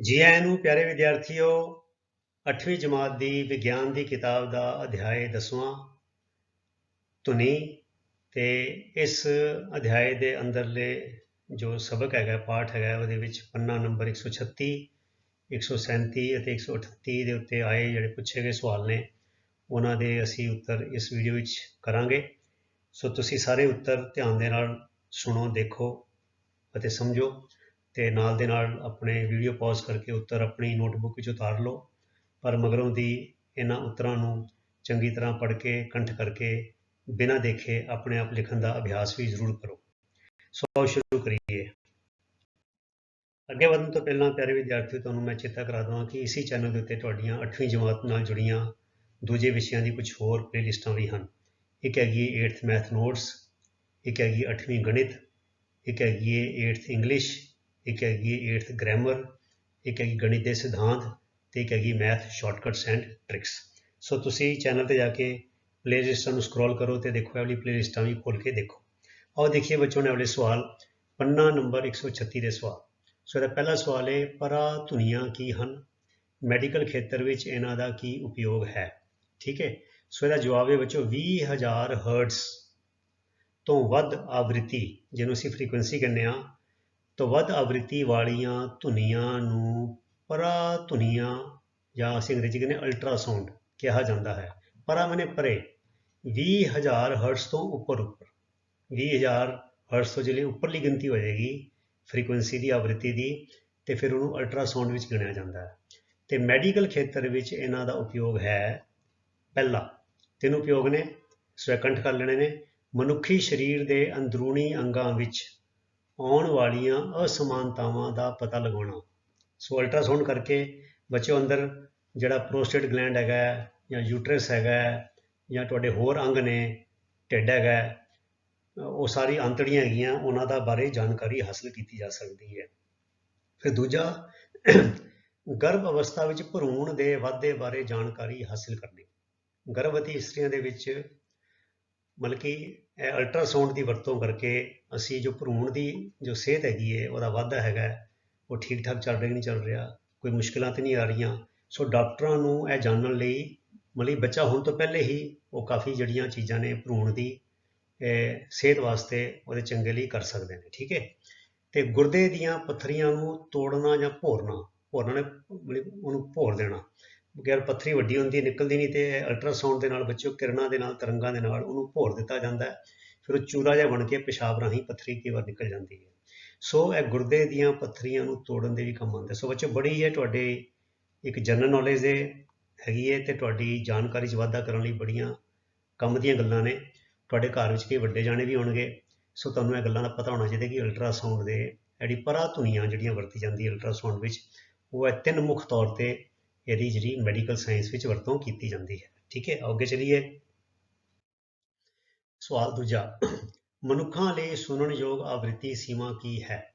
ਜੀ ਆਇਆਂ ਨੂੰ ਪਿਆਰੇ ਵਿਦਿਆਰਥੀਓ 8ਵੀਂ ਜਮਾਤ ਦੀ ਵਿਗਿਆਨ ਦੀ ਕਿਤਾਬ ਦਾ ਅਧਿਆਇ 10ਵਾਂ ਧੁਨੀ ਤੇ ਇਸ ਅਧਿਆਇ ਦੇ ਅੰਦਰਲੇ ਜੋ ਸਬਕ ਹੈਗਾ, ਪਾਠ ਹੈਗਾ, ਉਹਦੇ ਵਿੱਚ ਪੰਨਾ ਨੰਬਰ 136 137 ਅਤੇ 138 ਦੇ ਉੱਤੇ ਆਏ ਜਿਹੜੇ ਪੁੱਛੇ ਗਏ ਸਵਾਲ ਨੇ, ਉਹਨਾਂ ਦੇ ਅਸੀਂ ਉੱਤਰ ਇਸ ਵੀਡੀਓ ਵਿੱਚ ਕਰਾਂਗੇ। ਸੋ ਤੁਸੀਂ ਸਾਰੇ ਉੱਤਰ ਧਿਆਨ ਦੇ ਨਾਲ ਸੁਣੋ, ਦੇਖੋ ਅਤੇ ਸਮਝੋ। ਅਤੇ ਨਾਲ ਦੇ ਨਾਲ ਆਪਣੇ ਵੀਡੀਓ ਪੌਜ਼ ਕਰਕੇ ਉੱਤਰ ਆਪਣੀ ਨੋਟਬੁੱਕ ਵਿੱਚ ਉਤਾਰ ਲਓ। ਪਰ ਮਗਰੋਂ ਦੀ ਇਹਨਾਂ ਉੱਤਰਾਂ ਨੂੰ ਚੰਗੀ ਤਰ੍ਹਾਂ ਪੜ੍ਹ ਕੇ, ਕੰਠ ਕਰਕੇ, ਬਿਨਾਂ ਦੇਖੇ ਆਪਣੇ ਆਪ ਲਿਖਣ ਦਾ ਅਭਿਆਸ ਵੀ ਜ਼ਰੂਰ ਕਰੋ। ਸੋ ਆਓ ਸ਼ੁਰੂ ਕਰੀਏ। ਅੱਗੇ ਵਧਣ ਤੋਂ ਪਹਿਲਾਂ ਪਿਆਰੇ ਵਿਦਿਆਰਥੀਓ, ਤੁਹਾਨੂੰ ਮੈਂ ਚੇਤਾ ਕਰਾ ਦਵਾਂ ਕਿ ਇਸੇ ਚੈਨਲ ਦੇ ਉੱਤੇ ਤੁਹਾਡੀਆਂ 8ਵੀਂ ਜਮਾਤ ਨਾਲ ਜੁੜੀਆਂ ਦੂਜੇ ਵਿਸ਼ਿਆਂ ਦੀ ਕੁਝ ਹੋਰ ਪਲੇਲਿਸਟਾਂ ਵੀ ਹਨ। ਇੱਕ ਹੈਗੀ 8th ਮੈਥ ਨੋਟਸ ਇੱਕ ਹੈਗੀ 8ਵੀਂ ਗਣਿਤ, ਇੱਕ ਹੈਗੀ 8th ਇੰਗਲਿਸ਼ ਇੱਕ ਹੈਗੀ 8th ਗ੍ਰਾਮਰ ਇੱਕ ਹੈਗੀ ਗਣਿਤ ਦੇ ਸਿਧਾਂਤ ਤੇ ਇੱਕ ਹੈਗੀ math shortcuts and tricks so ਤੁਸੀਂ ਚੈਨਲ ਤੇ ਜਾ ਕੇ ਪਲੇਲਿਸਟਾਂ ਨੂੰ ਸਕਰੋਲ ਕਰੋ ਤੇ ਦੇਖੋ, ਇਹ ਵਾਲੀ ਪਲੇਲਿਸਟਾਂ ਵੀ ਖੋਲ ਕੇ ਦੇਖੋ। ਆਓ ਦੇਖੀਏ ਬੱਚੋਂ ਨੇ ਵਾਲੇ ਸਵਾਲ, ਪੰਨਾ ਨੰਬਰ 136 ਦੇ ਸਵਾਲ। ਸੋ ਇਹਦਾ ਪਹਿਲਾ ਸਵਾਲ ਹੈ ਪਰਾ ਧੁਨੀਆਂ ਕੀ ਹਨ? ਮੈਡੀਕਲ ਖੇਤਰ ਵਿੱਚ ਇਹਨਾਂ ਦਾ ਕੀ ਉਪਯੋਗ ਹੈ? ਠੀਕ ਹੈ ਸੋ ਇਹਦਾ ਜਵਾਬ ਹੈ ਬੱਚੋ 20000 ਹਰਟਜ਼ ਤੋਂ ਵੱਧ ਆਵ੍ਰਿਤੀ, ਜਿਹਨੂੰ ਅਸੀਂ ਫ੍ਰੀਕੁਐਂਸੀ ਕਹਿੰਦੇ ਆ ਤੋਂ ਵੱਧ ਆਵ੍ਰਿਤੀ ਵਾਲੀਆਂ ਧੁਨੀਆਂ ਨੂੰ ਪਰਾ ਧੁਨੀਆਂ ਜਾਂ ਅਸੀਂ ਅੰਗਰੇਜ਼ੀ ਕਹਿੰਦੇ ਅਲਟਰਾਸਾਊਂਡ ਕਿਹਾ ਜਾਂਦਾ ਹੈ। ਪਰਾ ਮਨੇ ਪਰੇ 20000 ਹਰਟਸ ਤੋਂ ਉੱਪਰ ਉੱਪਰ। 20000 ਹਰਟਸ ਤੋਂ ਜਿਹੜੀ ਉੱਪਰਲੀ ਗਿਣਤੀ ਹੋ ਜਾਏਗੀ ਫ੍ਰੀਕੁਐਂਸੀ ਦੀ, ਆਵ੍ਰਿਤੀ ਦੀ, ਤੇ ਫਿਰ ਉਹਨੂੰ ਅਲਟਰਾਸਾਊਂਡ ਵਿੱਚ ਗਿਣਿਆ ਜਾਂਦਾ ਹੈ। ਤੇ ਮੈਡੀਕਲ ਖੇਤਰ ਵਿੱਚ ਇਹਨਾਂ ਦਾ ਉਪਯੋਗ ਹੈ ਪਹਿਲਾ। ਤਿੰਨ ਉਪਯੋਗ ਨੇ ਸਵੈਕੰਠ ਕਰ ਲੈਣੇ ਨੇ। ਮਨੁੱਖੀ ਸਰੀਰ ਦੇ ਅੰਦਰੂਨੀ ਅੰਗਾਂ ਵਿੱਚ ਆਉਣ ਵਾਲੀਆਂ ਅਸਮਾਨਤਾਵਾਂ ਦਾ ਪਤਾ ਲਗਾਉਣਾ। ਸੋ ਅਲਟਰਾਸਾਊਂਡ ਕਰਕੇ ਬੱਚੇ ਅੰਦਰ ਜਿਹੜਾ ਪ੍ਰੋਸਟੇਟ ਗਲੈਂਡ ਹੈਗਾ ਜਾਂ ਯੂਟਰਸ ਹੈਗਾ ਜਾਂ ਤੁਹਾਡੇ ਹੋਰ ਅੰਗ ਨੇ, ਢਿੱਡ ਹੈਗਾ ਉਹ ਸਾਰੀ ਅੰਤੜੀਆਂ ਹੈਗੀਆਂ, ਉਹਨਾਂ ਦਾ ਬਾਰੇ ਜਾਣਕਾਰੀ ਹਾਸਲ ਕੀਤੀ ਜਾ ਸਕਦੀ ਹੈ। ਫਿਰ ਦੂਜਾ, ਗਰਭ ਅਵਸਥਾ ਵਿੱਚ ਭਰੂਣ ਦੇ ਵਾਧੇ ਬਾਰੇ ਜਾਣਕਾਰੀ ਹਾਸਲ ਕਰਨੀ। ਗਰਭਵਤੀ ਇਸਤਰੀਆਂ ਦੇ ਵਿੱਚ ਮਤਲਬ ਕਿ ਇਹ ਅਲਟਰਾਸਾਊਂਡ ਦੀ ਵਰਤੋਂ ਕਰਕੇ ਅਸੀਂ ਜੋ ਭਰੂਣ ਦੀ ਜੋ ਸਿਹਤ ਹੈਗੀ ਹੈ, ਉਹਦਾ ਵਾਧਾ ਹੈਗਾ ਉਹ ਠੀਕ ਠਾਕ ਚੱਲ ਰਿਹਾ ਕਿ ਨਹੀਂ ਚੱਲ ਰਿਹਾ, ਕੋਈ ਮੁਸ਼ਕਲਾਂ ਤੇ ਨਹੀਂ ਆ ਰਹੀਆਂ। ਸੋ ਡਾਕਟਰਾਂ ਨੂੰ ਇਹ ਜਾਣਨ ਲਈ, ਮਤਲਬ ਬੱਚਾ ਹੋਣ ਤੋਂ ਪਹਿਲੇ ਹੀ ਉਹ ਕਾਫੀ ਜਿਹੜੀਆਂ ਚੀਜ਼ਾਂ ਨੇ ਭਰੂਣ ਦੀ ਸਿਹਤ ਵਾਸਤੇ ਉਹਦੇ ਚੰਗੇ ਲਈ ਕਰ ਸਕਦੇ ਨੇ, ਠੀਕ ਹੈ? ਤੇ ਗੁਰਦੇ ਦੀਆਂ ਪੱਥਰੀਆਂ ਨੂੰ ਤੋੜਨਾ ਜਾਂ ਭੋਰਨਾ ਭੋਰਨਾ ਨੇ ਮਤਲਬ ਉਹਨੂੰ ਭੋਰ ਦੇਣਾ। ਬਗੈਰ ਪੱਥਰੀ ਵੱਡੀ ਹੁੰਦੀ ਹੈ, ਨਿਕਲਦੀ ਨਹੀਂ ਤੇ ਅਲਟਰਾਸਾਊਂਡ ਦੇ ਨਾਲ ਬੱਚਿਓ ਕਿਰਨਾਂ ਦੇ ਨਾਲ, ਤਰੰਗਾਂ ਦੇ ਨਾਲ ਉਹਨੂੰ ਭੋਰ ਦਿੱਤਾ ਜਾਂਦਾ ਹੈ। ਫਿਰ ਉਹ ਚੂਰਾ ਜਿਹਾ ਬਣ ਕੇ ਪਿਸ਼ਾਬ ਰਾਹੀਂ ਪੱਥਰੀ ਕਈ ਵਾਰ ਨਿਕਲ ਜਾਂਦੀ ਹੈ। ਸੋ ਇਹ ਗੁਰਦੇ ਦੀਆਂ ਪੱਥਰੀਆਂ ਨੂੰ ਤੋੜਨ ਦੇ ਵੀ ਕੰਮ ਆਉਂਦਾ ਸੋ ਬੱਚੇ ਬੜੀ ਹੈ ਤੁਹਾਡੇ ਇੱਕ ਜਨਰਲ ਨੌਲੇਜ ਦੇ ਹੈਗੀ ਹੈ ਤੇ ਤੁਹਾਡੀ ਜਾਣਕਾਰੀ 'ਚ ਵਾਧਾ ਕਰਨ ਲਈ ਬੜੀਆਂ ਕੰਮ ਦੀਆਂ ਗੱਲਾਂ ਨੇ। ਤੁਹਾਡੇ ਘਰ ਵਿੱਚ ਕਈ ਵੱਡੇ ਜਾਣੇ ਵੀ ਹੋਣਗੇ। ਸੋ ਤੁਹਾਨੂੰ ਇਹ ਗੱਲਾਂ ਦਾ ਪਤਾ ਹੋਣਾ ਚਾਹੀਦਾ ਕਿ ਅਲਟਰਾਸਾਊਂਡ ਦੇ ਜਿਹੜੀ ਪਰਾ ਧੁਨੀਆਂ ਜਿਹੜੀਆਂ ਵਰਤੀ ਜਾਂਦੀ ਹੈ ਅਲਟਰਾਸਾਊਂਡ ਵਿੱਚ, ਉਹ ਹੈ ਤਿੰਨ ਮੁੱਖ ਤੌਰ ਤੇ ਇਹਦੀ ਜਿਹੜੀ ਮੈਡੀਕਲ ਸਾਇੰਸ ਵਿੱਚ ਵਰਤੋਂ ਕੀਤੀ ਜਾਂਦੀ ਹੈ। ਠੀਕ ਹੈ, ਅੱਗੇ ਚਲੀਏ। ਸਵਾਲ ਦੂਜਾ, ਮਨੁੱਖਾਂ ਲਈ ਸੁਣਨਯੋਗ ਆਵਰਤੀ ਸੀਮਾ ਕੀ ਹੈ?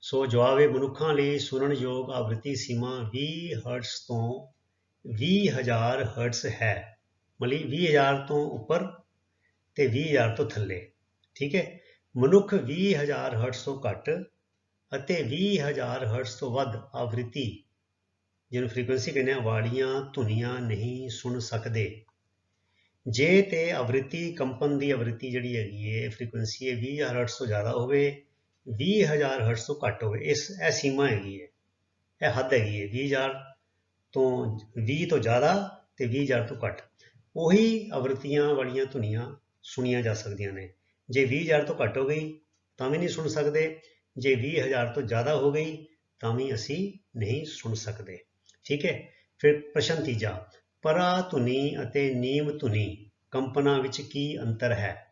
ਸੋ ਜਵਾਬ ਹੈ, ਮਨੁੱਖਾਂ ਲਈ ਸੁਣਨਯੋਗ ਆਵਰਤੀ ਸੀਮਾ 20 ਹਰਟਜ਼ ਤੋਂ 20000 ਹਰਟਜ਼ ਹੈ। ਮਤਲਬ 20000 ਤੋਂ ਉੱਪਰ ਤੇ 20000 ਤੋਂ ਥੱਲੇ। ਠੀਕ ਹੈ, ਮਨੁੱਖ 20000 ਹਰਟਜ਼ ਤੋਂ ਘੱਟ ਅਤੇ 20000 ਹਰਟਜ਼ ਤੋਂ ਵੱਧ ਆਵਰਤੀ ਜਿਹਨੂੰ ਫ੍ਰੀਕੁਐਂਸੀ ਕਹਿੰਦੇ ਆ ਵਾਲੀਆਂ ਧੁਨੀਆਂ ਨਹੀਂ ਸੁਣ ਸਕਦੇ। ਜੇ ਤੇ ਆਵ੍ਰਿਤੀ, ਕੰਪਨ ਦੀ ਆਵ੍ਰਿਤੀ ਜਿਹੜੀ ਹੈਗੀ ਹੈ ਫ੍ਰੀਕੁਐਂਸੀ ਹੈ 20000 ਹਰਟਜ਼ ਤੋਂ ਜ਼ਿਆਦਾ ਹੋਵੇ 20000 ਹਰਟਜ਼ ਤੋਂ ਘੱਟ ਹੋਵੇ, ਇਸ, ਇਹ ਸੀਮਾ ਹੈਗੀ ਹੈ ਇਹ ਹੱਦ ਹੈਗੀ ਹੈ 20000 ਤੋਂ 20 ਤੋਂ ਜ਼ਿਆਦਾ ਤੇ 20000 ਤੋਂ ਘੱਟ। ਉਹੀ ਆਵ੍ਰਿਤੀਆਂ ਵਾਲੀਆਂ ਧੁਨੀਆਂ ਸੁਣੀਆਂ ਜਾ ਸਕਦੀਆਂ ਨੇ। ਜੇ 20000 ਤੋਂ ਘੱਟ ਹੋ ਗਈ, ਤਾਂ ਵੀ ਨਹੀਂ ਸੁਣ ਸਕਦੇ। ਜੇ 20000 ਤੋਂ ਜ਼ਿਆਦਾ ਹੋ ਗਈ, ਤਾਂ ਵੀ ਅਸੀਂ ਨਹੀਂ ਸੁਣ ਸਕਦੇ। ਠੀਕ ਹੈ? ਫਿਰ ਪ੍ਰਸ਼ਨ ਤੀਜਾ, ਪਰਾ ਧੁਨੀ ਅਤੇ ਨੀਮ ਧੁਨੀ ਕੰਪਨਾਂ ਵਿੱਚ ਕੀ ਅੰਤਰ ਹੈ?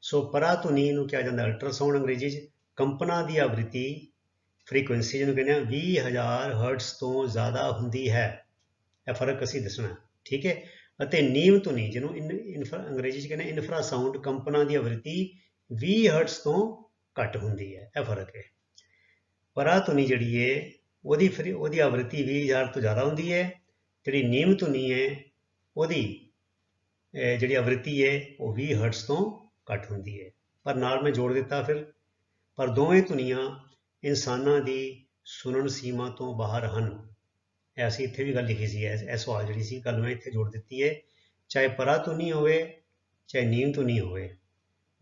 ਸੋ ਪਰਾ ਧੁਨੀ ਨੂੰ ਕਿਹਾ ਜਾਂਦਾ ਅਲਟਰਾਸਾਊਂਡ ਅੰਗਰੇਜ਼ੀ 'ਚ, ਕੰਪਨਾਂ ਦੀ ਆਵ੍ਰਿਤੀ ਫ੍ਰੀਕੁਐਂਸੀ ਜਿਹਨੂੰ ਕਹਿੰਦੇ ਆ 20000 ਹਰਟਸ ਤੋਂ ਜ਼ਿਆਦਾ ਹੁੰਦੀ ਹੈ। ਇਹ ਫ਼ਰਕ ਅਸੀਂ ਦੱਸਣਾ ਠੀਕ ਹੈ? ਅਤੇ ਨੀਮ ਧੁਨੀ ਜਿਹਨੂੰ ਇਨ ਅੰਗਰੇਜ਼ੀ 'ਚ ਕਹਿੰਦੇ ਇਨਫਰਾਸਾਊਂਡ ਕੰਪਨਾਂ ਦੀ ਆਵ੍ਰਿਤੀ 20 ਹਰਟਸ ਤੋਂ ਘੱਟ ਹੁੰਦੀ ਹੈ। ਇਹ ਫ਼ਰਕ ਹੈ। ਪਰਾ ਧੁਨੀ ਜਿਹੜੀ ਹੈ ਉਹਦੀ ਫਰੀ, ਉਹਦੀ ਆਵ੍ਰਿਤੀ 20000 ਤੋਂ ਜ਼ਿਆਦਾ ਹੁੰਦੀ ਹੈ। ਜਿਹੜੀ ਨੀਮ ਧੁਨੀ ਹੈ, ਉਹਦੀ ਜਿਹੜੀ ਆਵ੍ਰਿਤੀ ਹੈ, ਉਹ 20 ਹਰਟਜ਼ ਤੋਂ ਘੱਟ ਹੁੰਦੀ ਹੈ। ਪਰ ਨਾਲ ਮੈਂ ਜੋੜ ਦਿੱਤਾ ਫਿਰ। ਪਰ ਦੋਵੇਂ ਧੁਨੀਆਂ ਇਨਸਾਨਾਂ ਦੀ ਸੁਣਨ ਸੀਮਾ ਤੋਂ ਬਾਹਰ ਹਨ। ਇਹ ਅਸੀਂ ਇੱਥੇ ਵੀ ਗੱਲ ਲਿਖੀ ਸੀ, ਇਹ ਸਵਾਲ ਜਿਹੜੀ ਸੀ ਗੱਲ ਮੈਂ ਇੱਥੇ ਜੋੜ ਦਿੱਤੀ ਹੈ। ਚਾਹੇ ਪਰਾ ਧੁਨੀ ਹੋਵੇ, ਚਾਹੇ ਨੀਮ ਧੁਨੀ ਹੋਵੇ,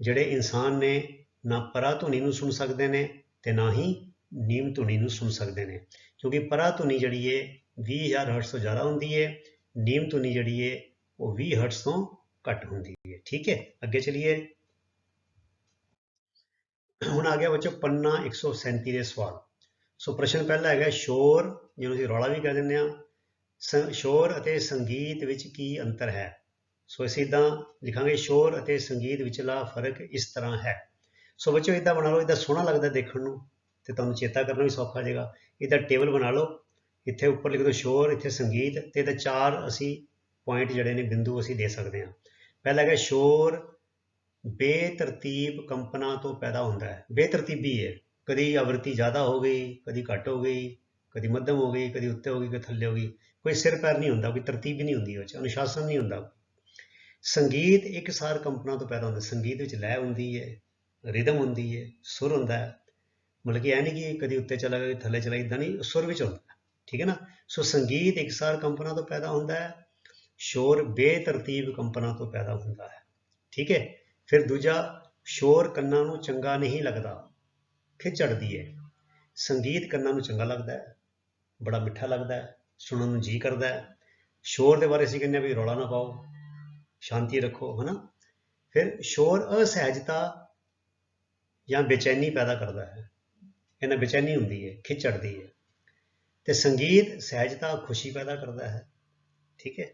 ਜਿਹੜੇ ਇਨਸਾਨ ਨੇ ਨਾ ਪਰਾ ਧੁਨੀ ਨੂੰ ਸੁਣ ਸਕਦੇ ਨੇ ਤੇ ਨਾ ਹੀ ਨੀਮ ਧੁਨੀ ਨੂੰ ਸੁਣ ਸਕਦੇ ਨੇ। ਕਿਉਂਕਿ ਪਰਾ ਧੁਨੀ ਜਿਹੜੀ ਹੈ 20000 ਹਰਟਜ਼ ਤੋਂ ਜ਼ਿਆਦਾ ਹੁੰਦੀ ਹੈ ਨੀਮ ਧੁਨੀ ਜਿਹੜੀ ਹੈ ਉਹ 20 ਹਰਟਜ਼ ਤੋਂ ਘੱਟ ਹੁੰਦੀ ਹੈ ਠੀਕ ਹੈ ਅੱਗੇ ਚਲੀਏ। ਹੁਣ ਆ ਗਿਆ ਬੱਚੋ ਪੰਨਾ 137 ਦੇ ਸਵਾਲ। ਸੋ ਪ੍ਰਸ਼ਨ ਪਹਿਲਾ ਹੈਗਾ, ਸ਼ੋਰ, ਜਿਹਨੂੰ ਅਸੀਂ ਰੌਲਾ ਵੀ ਕਹਿ ਦਿੰਦੇ ਆ ਸ- ਸ਼ੋਰ ਅਤੇ ਸੰਗੀਤ ਵਿੱਚ ਕੀ ਅੰਤਰ ਹੈ? ਸੋ ਅਸੀਂ ਇਦਾਂ ਲਿਖਾਂਗੇ, ਸ਼ੋਰ ਅਤੇ ਸੰਗੀਤ ਵਿਚਲਾ ਫ਼ਰਕ ਇਸ ਤਰ੍ਹਾਂ ਹੈ। ਸੋ ਬੱਚੋ ਇਦਾਂ ਬਣਾ ਲਓ, ਇਦਾਂ ਸੋਹਣਾ ਲੱਗਦਾ ਦੇਖਣ ਨੂੰ। ਤੇ ਤੁਹਾਨੂੰ ਚੇਤਾ ਕਰਨਾ ਵੀ ਸੌਖਾ ਜਾਏਗਾ ਇਹਦਾ ਟੇਬਲ ਬਣਾ ਲਓ, ਇੱਥੇ ਉੱਪਰ ਲਿਖ ਦਿਓ ਸ਼ੋਰ, ਇੱਥੇ ਸੰਗੀਤ ਤੇ ਇਹਦਾ ਚਾਰ ਅਸੀਂ ਪੁਆਇੰਟ ਜਿਹੜੇ ਨੇ ਬਿੰਦੂ ਅਸੀਂ ਦੇ ਸਕਦੇ ਹਾਂ। ਪਹਿਲਾ ਹੈਗਾ ਸ਼ੋਰ, ਬੇਤਰਤੀਬ ਕੰਪਨਾਂ ਤੋਂ ਪੈਦਾ ਹੁੰਦਾ ਹੈ। ਬੇਤਰਤੀਬੀ ਹੈ ਕਦੀ ਆਵਰਤੀ ਜ਼ਿਆਦਾ ਹੋ ਗਈ, ਕਦੀ ਘੱਟ ਹੋ ਗਈ, ਕਦੀ ਮੱਧਮ ਹੋ ਗਈ, ਕਦੀ ਉੱਤੇ ਹੋ ਗਈ, ਕਦੀ ਥੱਲੇ ਹੋ ਗਈ। ਕੋਈ ਸਿਰ ਪੈਰ ਨਹੀਂ ਹੁੰਦਾ, ਕੋਈ ਤਰਤੀਬ ਨਹੀਂ ਹੁੰਦੀ ਉਹ 'ਚ, ਅਨੁਸ਼ਾਸਨ ਨਹੀਂ ਹੁੰਦਾ। ਸੰਗੀਤ ਇੱਕ ਸਾਰ ਕੰਪਨਾਂ ਤੋਂ ਪੈਦਾ ਹੁੰਦਾ। ਸੰਗੀਤ ਵਿੱਚ ਲੈਅ ਹੁੰਦੀ ਹੈ, ਰਿਦਮ ਹੁੰਦੀ ਹੈ, ਸੁਰ ਹੁੰਦਾ ਹੈ। ਮਤਲਬ ਕਿ ਇਹ ਨਹੀਂ ਕਿ ਕਦੀ ਉੱਤੇ ਚਲਾ ਗਿਆ ਥੱਲੇ ਚਲਾ ਇਦਾਂ ਨਹੀਂ, ਸੁਰ ਵਿੱਚ ਹੁੰਦਾ ਠੀਕ ਹੈ ਨਾ? ਸੋ ਸੰਗੀਤ ਇੱਕਸਾਰ ਕੰਪਨਾਂ ਤੋਂ ਪੈਦਾ ਹੁੰਦਾ ਹੈ, ਸ਼ੋਰ ਬੇਤਰਤੀਬ ਕੰਪਨਾਂ ਤੋਂ ਪੈਦਾ ਹੁੰਦਾ ਹੈ, ਠੀਕ ਹੈ? ਫਿਰ ਦੂਜਾ, ਸ਼ੋਰ ਕੰਨਾਂ ਨੂੰ ਚੰਗਾ ਨਹੀਂ ਲੱਗਦਾ ਖਿੱਚ ਚੜਦੀ ਹੈ। ਸੰਗੀਤ ਕੰਨਾਂ ਨੂੰ ਚੰਗਾ ਲੱਗਦਾ ਹੈ, ਬੜਾ ਮਿੱਠਾ ਲੱਗਦਾ ਹੈ, ਸੁਣਨ ਨੂੰ ਜੀ ਕਰਦਾ ਹੈ। ਸ਼ੋਰ ਦੇ ਬਾਰੇ ਅਸੀਂ ਕਹਿੰਦੇ ਹਾਂ ਵੀ ਰੌਲਾ ਨਾ ਪਾਓ, ਸ਼ਾਂਤੀ ਰੱਖੋ, ਹਨਾ? ਫਿਰ ਸ਼ੋਰ ਅਸਹਿਜਤਾ ਜਾਂ ਬੇਚੈਨੀ ਪੈਦਾ ਕਰਦਾ ਹੈ। ਇਹਨਾਂ ਬੇਚੈਨੀ ਹੁੰਦੀ ਹੈ ਖਿੱਚ ਹੈ। ਤੇ ਸੰਗੀਤ ਸਹਿਜਤਾ ਖੁਸ਼ੀ ਪੈਦਾ ਕਰਦਾ ਹੈ, ਠੀਕ ਹੈ।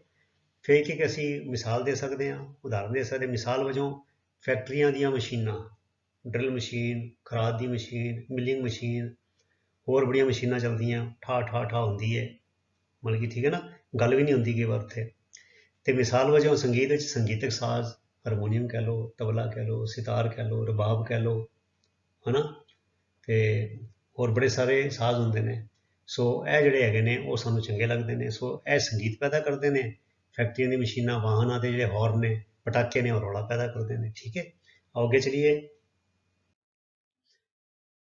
ਫਿਰ ਕਿ ਅਸੀਂ ਮਿਸਾਲ ਦੇ ਸਕਦੇ ਹਾਂ, ਉਦਾਹਰਨ ਦੇ ਸਕਦੇ ਮਿਸਾਲ ਵਜੋਂ ਫੈਕਟਰੀਆਂ ਦੀਆਂ ਮਸ਼ੀਨਾਂ, ਡਰਿਲ ਮਸ਼ੀਨ, ਖਰਾਦ ਦੀ ਮਸ਼ੀਨ, ਮਿਲਿੰਗ ਮਸ਼ੀਨ, ਹੋਰ ਬੜੀਆਂ ਮਸ਼ੀਨਾਂ ਚੱਲਦੀਆਂ ਠਾ ਠਾ ਠਾ ਹੁੰਦੀ ਹੈ। ਮਤਲਬ ਕਿ ਠੀਕ ਹੈ ਨਾ, ਗੱਲ ਵੀ ਨਹੀਂ ਹੁੰਦੀ ਕਈ ਵਾਰ ਉੱਥੇ ਤੇ ਮਿਸਾਲ ਵਜੋਂ ਸੰਗੀਤ ਵਿੱਚ ਸੰਗੀਤਕ ਸਾਜ਼, ਹਾਰਮੋਨੀਅਮ ਕਹਿ ਲਓ, ਤਬਲਾ ਕਹਿ ਲਓ, ਸਿਤਾਰ ਕਹਿ ਲਓ, ਰਬਾਬ ਕਹਿ ਲਓ, ਹਨਾ? ਤੇ ਹੋਰ ਬੜੇ ਸਾਰੇ ਸਾਜ਼ ਹੁੰਦੇ ਨੇ। ਸੋ ਇਹ ਜਿਹੜੇ ਹੈਗੇ ਨੇ, ਉਹ ਸਾਨੂੰ ਚੰਗੇ ਲੱਗਦੇ ਨੇ। ਸੋ ਇਹ ਸੰਗੀਤ ਪੈਦਾ ਕਰਦੇ ਨੇ। ਫੈਕਟਰੀਆਂ ਦੀ ਮਸ਼ੀਨਾਂ, ਵਾਹਨਾਂ ਦੇ ਜਿਹੜੇ ਹੌਰਨ ਨੇ, ਪਟਾਕੇ ਨੇ, ਉਹ ਰੌਲਾ ਪੈਦਾ ਕਰਦੇ ਨੇ। ਠੀਕ ਹੈ? ਆਓ ਅੱਗੇ ਚਲੀਏ।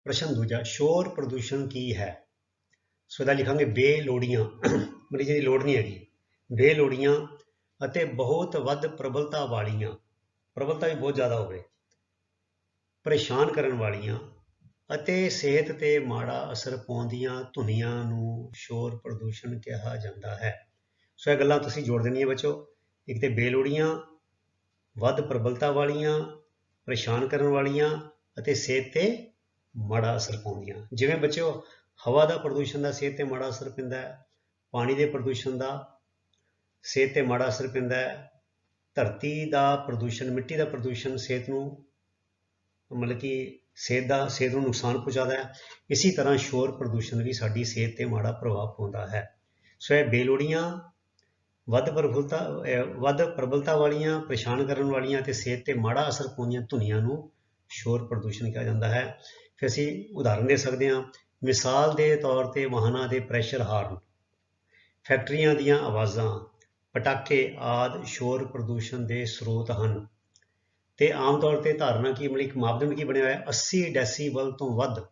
ਪ੍ਰਸ਼ਨ ਦੂਜਾ, ਸ਼ੋਰ ਪ੍ਰਦੂਸ਼ਣ ਕੀ ਹੈ? ਸੋ ਇਹਦਾ ਲਿਖਾਂਗੇ, ਬੇਲੋੜੀਆਂ। ਮਤਲਬ ਜਿਹਦੀ ਲੋੜ ਨਹੀਂ ਹੈਗੀ। ਬੇਲੋੜੀਆਂ ਅਤੇ ਬਹੁਤ ਵੱਧ ਪ੍ਰਬਲਤਾ ਵਾਲੀਆਂ। ਪ੍ਰਬਲਤਾ ਵੀ ਬਹੁਤ ਜ਼ਿਆਦਾ ਹੋਵੇ। ਪਰੇਸ਼ਾਨ ਕਰਨ ਵਾਲੀਆਂ ਅਤੇ ਸਿਹਤ ਤੇ ਮਾੜਾ ਅਸਰ ਪਾਉਂਦੀਆਂ ਧੁਨੀਆਂ ਨੂੰ ਸ਼ੋਰ ਪ੍ਰਦੂਸ਼ਣ ਕਿਹਾ ਜਾਂਦਾ ਹੈ। ਸੋ ਇਹ ਗੱਲਾਂ ਤੁਸੀਂ ਜੋੜ ਦੇਣੀਆਂ ਬੱਚੋ। ਇੱਕ ਤੇ ਬੇਲੋੜੀਆਂ, ਵੱਧ ਪ੍ਰਬਲਤਾ ਵਾਲੀਆਂ, ਪਰੇਸ਼ਾਨ ਕਰਨ ਵਾਲੀਆਂ ਅਤੇ ਸਿਹਤ ਤੇ ਮਾੜਾ ਅਸਰ ਪਾਉਂਦੀਆਂ। ਜਿਵੇਂ ਬੱਚਿਓ, ਹਵਾ ਦਾ ਪ੍ਰਦੂਸ਼ਣ ਦਾ, ਸਿਹਤ ਤੇ ਮਾੜਾ ਅਸਰ ਪੈਂਦਾ ਹੈ। ਪਾਣੀ ਦੇ ਪ੍ਰਦੂਸ਼ਣ ਦਾ, ਸਿਹਤ ਤੇ ਮਾੜਾ ਅਸਰ ਪੈਂਦਾ ਹੈ। ਧਰਤੀ ਦਾ ਪ੍ਰਦੂਸ਼ਣ, ਮਿੱਟੀ ਦਾ ਪ੍ਰਦੂਸ਼ਣ ਸਿਹਤ ਨੂੰ ਮਤਲਬ ਕਿ ਸਿਹਤ ਦਾ, ਸਿਹਤ ਨੂੰ ਨੁਕਸਾਨ ਪਹੁੰਚਾਉਂਦਾ ਹੈ। ਇਸੇ ਤਰ੍ਹਾਂ ਸ਼ੋਰ ਪ੍ਰਦੂਸ਼ਣ ਵੀ ਸਾਡੀ ਸਿਹਤ ਤੇ ਮਾੜਾ ਪ੍ਰਭਾਵ ਪਾਉਂਦਾ ਹੈ। ਸੋ ਇਹ ਬੇਲੋੜੀਆਂ, ਵੱਧ ਪ੍ਰਬਲਤਾ ਵੱਧ ਪ੍ਰਬਲਤਾ ਵਾਲੀਆਂ, ਪਰੇਸ਼ਾਨ ਕਰਨ ਵਾਲੀਆਂ ਤੇ ਸਿਹਤ ਤੇ ਮਾੜਾ ਅਸਰ ਪਾਉਂਦੀਆਂ ਧੁਨੀਆਂ ਨੂੰ ਸ਼ੋਰ ਪ੍ਰਦੂਸ਼ਣ ਕਿਹਾ ਜਾਂਦਾ ਹੈ। ਫਿਰ ਅਸੀਂ ਉਦਾਹਰਨ ਦੇ ਸਕਦੇ ਹਾਂ। ਮਿਸਾਲ ਦੇ ਤੌਰ ਤੇ ਵਾਹਨਾਂ ਦੇ ਪ੍ਰੈਸ਼ਰ ਹਾਰਨ, ਫੈਕਟਰੀਆਂ ਦੀਆਂ ਆਵਾਜ਼ਾਂ, ਪਟਾਕੇ ਆਦਿ ਸ਼ੋਰ ਪ੍ਰਦੂਸ਼ਣ ਦੇ ਸਰੋਤ ਹਨ। ਤੇ ਆਮ ਤੌਰ ਤੇ ਧਾਰਨਾ ਕੀ ਮਤਲਬ ਇੱਕ ਮਾਪਦੰਡ ਕੀ ਬਣਿਆ ਹੋਇਆ? ਹੈ 80 ਡੈਸੀਬਲ ਤੋਂ ਵੱਧ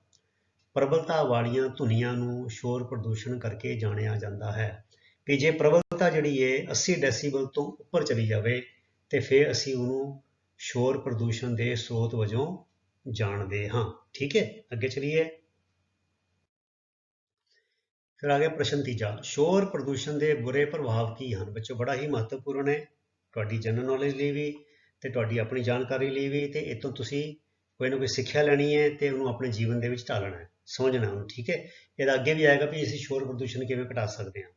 ਪ੍ਰਬਲਤਾ ਵਾਲੀਆਂ ਧੁਨੀਆਂ ਨੂੰ ਸ਼ੋਰ ਪ੍ਰਦੂਸ਼ਣ ਕਰਕੇ ਜਾਣਿਆ ਜਾਂਦਾ ਹੈ। ਕਿ ਜੇ ਪ੍ਰਬਲਤਾ ਜਿਹੜੀ ਹੈ 80 ਡੈਸੀਬਲ ਤੋਂ ਉੱਪਰ ਚਲੀ ਜਾਵੇ, ਤੇ ਫਿਰ ਅਸੀਂ ਉਹਨੂੰ ਸ਼ੋਰ ਪ੍ਰਦੂਸ਼ਣ ਦੇ ਸਰੋਤ ਵਜੋਂ ਜਾਣਦੇ ਹਾਂ। ਠੀਕ ਹੈ ਅੱਗੇ ਚਲੀਏ। ਫਿਰ ਆ ਗਿਆ ਪ੍ਰਸ਼ਨ ਤੀਜਾ। ਸ਼ੋਰ ਪ੍ਰਦੂਸ਼ਣ ਦੇ ਬੁਰੇ ਪ੍ਰਭਾਵ ਕੀ ਹਨ? ਬੱਚੋ, ਬੜਾ ਹੀ ਮਹੱਤਵਪੂਰਨ ਹੈ ਤੁਹਾਡੀ ਜਨਰਲ ਨੌਲੇਜ ਲਈ ਵੀ ਤੇ ਤੁਹਾਡੀ ਆਪਣੀ ਜਾਣਕਾਰੀ ਲਈ ਵੀ ਤੇ ਇਹ ਤੋਂ ਤੁਸੀਂ ਕੋਈ ਨਾ ਕੋਈ ਸਿੱਖਿਆ ਲੈਣੀ ਹੈ ਤੇ ਉਹਨੂੰ ਆਪਣੇ ਜੀਵਨ ਦੇ ਵਿੱਚ ਢਾਲਣਾ ਹੈ, ਸਮਝਣਾ ਉਹਨੂੰ, ਠੀਕ ਹੈ? ਇਹਦਾ ਅੱਗੇ ਵੀ ਆਏਗਾ ਵੀ ਅਸੀਂ ਸ਼ੋਰ ਪ੍ਰਦੂਸ਼ਣ ਕਿਵੇਂ ਘਟਾ ਸਕਦੇ ਹਾਂ।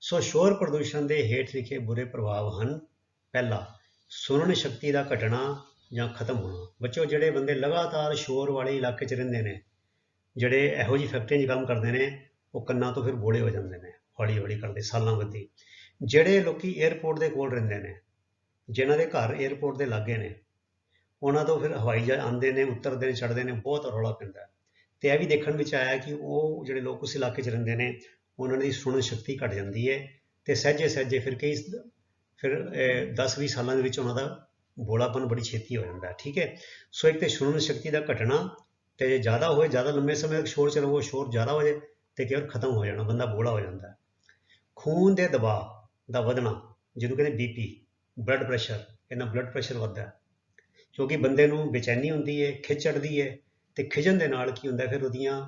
ਸੋ ਸ਼ੋਰ ਪ੍ਰਦੂਸ਼ਣ ਦੇ ਹੇਠ ਲਿਖੇ ਬੁਰੇ ਪ੍ਰਭਾਵ ਹਨ, ਪਹਿਲਾ, ਸੁਣਨ ਸ਼ਕਤੀ ਦਾ ਘਟਣਾ ਜਾਂ ਖਤਮ ਹੋਣਾ। ਬੱਚੋ, ਜਿਹੜੇ ਬੰਦੇ ਲਗਾਤਾਰ ਸ਼ੋਰ ਵਾਲੇ ਇਲਾਕੇ 'ਚ ਰਹਿੰਦੇ ਨੇ, ਜਿਹੜੇ ਇਹੋ ਜਿਹੀ ਫੈਕਟਰੀਆਂ 'ਚ ਕੰਮ ਕਰਦੇ ਨੇ, ਉਹ ਕੰਨਾਂ ਤੋਂ ਫਿਰ ਬੋਲੇ ਹੋ ਜਾਂਦੇ ਨੇ ਹੌਲੀ ਹੌਲੀ ਕਰਦੇ, ਸਾਲਾਂ ਬੱਧੀ। ਜਿਹੜੇ ਲੋਕੀ 에ਅਰਪੋਰਟ ਦੇ ਕੋਲ ਰਹਿੰਦੇ ਨੇ ਜਿਨ੍ਹਾਂ ਦੇ ਘਰ 에ਅਰਪੋਰਟ ਦੇ ਲਾਗੇ ਨੇ, ਉਹਨਾਂ ਤੋਂ ਫਿਰ ਹਵਾਈ ਜਹਾਜ਼ ਆਉਂਦੇ ਨੇ, ਉਤਰਦੇ ਨੇ, ਚੜ੍ਹਦੇ ਨੇ, ਬਹੁਤ ਰੌਲਾ ਪੈਂਦਾ ਹੈ। ਤੇ ਇਹ ਵੀ ਦੇਖਣ ਵਿੱਚ ਆਇਆ ਕਿ ਉਹ ਜਿਹੜੇ ਲੋਕ ਉਸ ਇਲਾਕੇ 'ਚ ਰਹਿੰਦੇ ਨੇ, ਉਹਨਾਂ ਦੀ ਸੁਣਨ ਸ਼ਕਤੀ ਘਟ ਜਾਂਦੀ ਹੈ ਤੇ ਸਹਿਜੇ ਸਹਿਜੇ ਫਿਰ ਕਈ ਫਿਰ 10-20 ਸਾਲਾਂ ਦੇ ਵਿੱਚ ਉਹਨਾਂ ਦਾ ਬੋਲਾਪਨ ਬੜੀ ਛੇਤੀ ਹੋ ਜਾਂਦਾ ਠੀਕ ਹੈ? ਸੋ ਇੱਕ ਤੇ ਸੁਣਨ ਸ਼ਕਤੀ ਦਾ ਘਟਣਾ ਤੇ ਜੇ ਜ਼ਿਆਦਾ ਹੋਏ, ਜ਼ਿਆਦਾ ਲੰਬੇ ਸਮੇਂ ਤੱਕ ਸ਼ੋਰ ਚੱਲੋ ਸ਼ੋਰ ਜ਼ਿਆਦਾ ਹੋ ਜਾਏ ਤੇ ਕਈ ਵਾਰ ਖਤਮ ਹੋ ਜਾਣਾ, ਬੰਦਾ ਬੋਲਾ ਹੋ ਜਾਂਦਾ ਖੂਨ ਦੇ ਦਬਾਅ ਦਾ ਵਧਣਾ, ਜਿਹਨੂੰ ਕਹਿੰਦੇ ਬੀਪੀ ਬਲੱਡ ਪ੍ਰੈਸ਼ਰ ਇਹਨਾਂ ਬਲੱਡ ਪ੍ਰੈਸ਼ਰ ਵੱਧਦਾ ਕਿਉਂਕਿ ਬੰਦੇ ਨੂੰ ਬੇਚੈਨੀ ਹੁੰਦੀ ਹੈ ਖਿੱਚ ਚੜਦੀ ਹੈ ਤੇ ਖਿਜਣ ਦੇ ਨਾਲ ਕੀ ਹੁੰਦਾ ਫਿਰ ਉਹਦੀਆਂ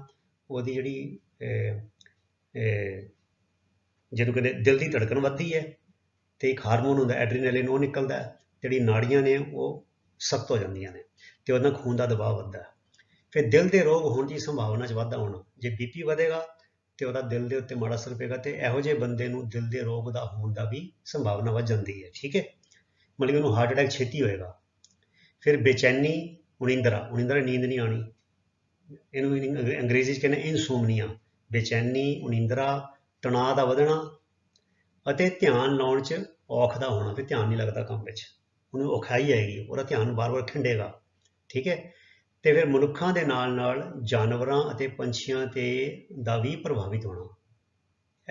ਉਹਦੀ ਜਿਹੜੀ ਅਹ, ਜਿਹਨੂੰ ਕਹਿੰਦੇ ਦਿਲ ਦੀ ਧੜਕਣ ਵੱਧਦੀ ਹੈ ਤੇ ਇੱਕ ਹਾਰਮੋਨ ਹੁੰਦਾ ਐਡਰੀਨਲਿਨ ਉਹ ਨਿਕਲਦਾ ਜਿਹੜੀ ਨਾੜੀਆਂ ਨੇ ਉਹ ਸਖਤ ਹੋ ਜਾਂਦੀਆਂ ਨੇ ਤੇ ਉਹਦੇ ਖੂਨ ਦਾ ਦਬਾਅ ਵੱਧਦਾ ਫਿਰ ਦਿਲ ਦੇ ਰੋਗ ਹੋਣ ਦੀ ਸੰਭਾਵਨਾ 'ਚ ਵਾਧਾ ਹੋਣਾ ਜੇ ਬੀਪੀ ਵਧੇਗਾ ਤੇ ਉਹਦਾ ਦਿਲ ਦੇ ਉੱਤੇ ਮਾੜਾ ਅਸਰ ਪਏਗਾ ਤੇ ਇਹੋ ਜਿਹੇ ਬੰਦੇ ਨੂੰ ਦਿਲ ਦੇ ਰੋਗ ਦਾ ਹੋਣ ਦਾ ਵੀ ਸੰਭਾਵਨਾ ਵੱਧ ਜਾਂਦੀ ਹੈ ਠੀਕ ਹੈ? ਮਤਲਬ ਕਿ ਉਹਨੂੰ ਹਾਰਟ ਅਟੈਕ ਛੇਤੀ ਹੋਏਗਾ। ਫਿਰ ਬੇਚੈਨੀ, ਉਣਿੰਦਰਾ ਉਣਿੰਦਰਾ ਨੀਂਦ ਨਹੀਂ ਆਣੀ ਇਹਨੂੰ ਅੰਗਰੇਜ਼ੀ 'ਚ ਕਹਿੰਦੇ ਇਨਸੋਮਨੀਆ ਬੇਚੈਨੀ, ਉਣਿੰਦਰਾ, ਤਣਾਅ ਦਾ ਵਧਣਾ ਅਤੇ ਧਿਆਨ ਲਾਉਣ 'ਚ ਔਖ ਦਾ ਹੋਣਾ ਫਿਰ ਧਿਆਨ ਨਹੀਂ ਲੱਗਦਾ ਕੰਮ ਵਿੱਚ। ਉਹਨੂੰ ਔਖਾਈ ਆਏਗੀ, ਉਹਦਾ ਧਿਆਨ ਬਾਰ-ਬਾਰ ਖਿੰਡੇਗਾ। ਠੀਕ ਹੈ? ਤੇ ਫਿਰ ਮਨੁੱਖਾਂ ਦੇ ਨਾਲ-ਨਾਲ ਜਾਨਵਰਾਂ ਅਤੇ ਪੰਛੀਆਂ ਤੇ ਦਾ ਵੀ ਪ੍ਰਭਾਵਿਤ ਹੋਣਾ।